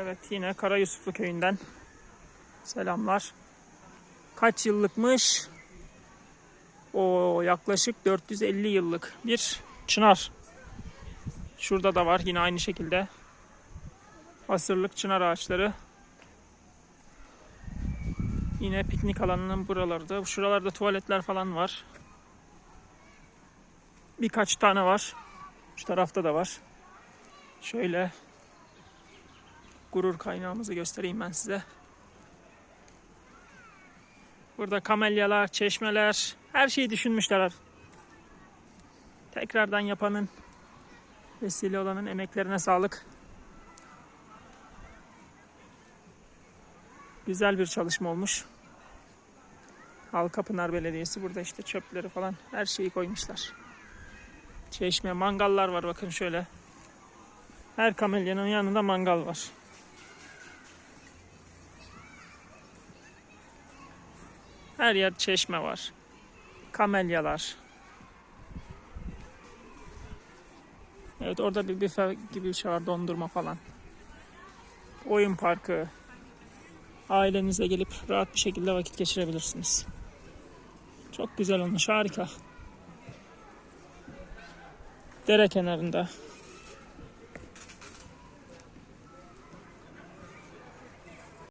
Evet yine Karayusuflu köyünden selamlar. Kaç yıllıkmış? O yaklaşık 450 yıllık bir çınar. Şurada da var yine aynı şekilde. Asırlık çınar ağaçları. Yine piknik alanının buralarda. Şuralarda tuvaletler falan var. Birkaç tane var. Şu tarafta da var. Şöyle gurur kaynağımızı göstereyim ben size. Burada kamelyalar, çeşmeler, her şeyi düşünmüşler. Tekrardan yapanın, vesile olanın emeklerine sağlık. Güzel bir çalışma olmuş. Halkapınar Belediyesi burada işte çöpleri falan her şeyi koymuşlar. Çeşme, mangallar var bakın şöyle. Her kamelyanın yanında mangal var. Her yer çeşme var. Kamelyalar. Evet orada bir büfe gibi bir şey var dondurma falan. Oyun parkı. Ailenize gelip rahat bir şekilde vakit geçirebilirsiniz. Çok güzel olmuş harika. Dere kenarında.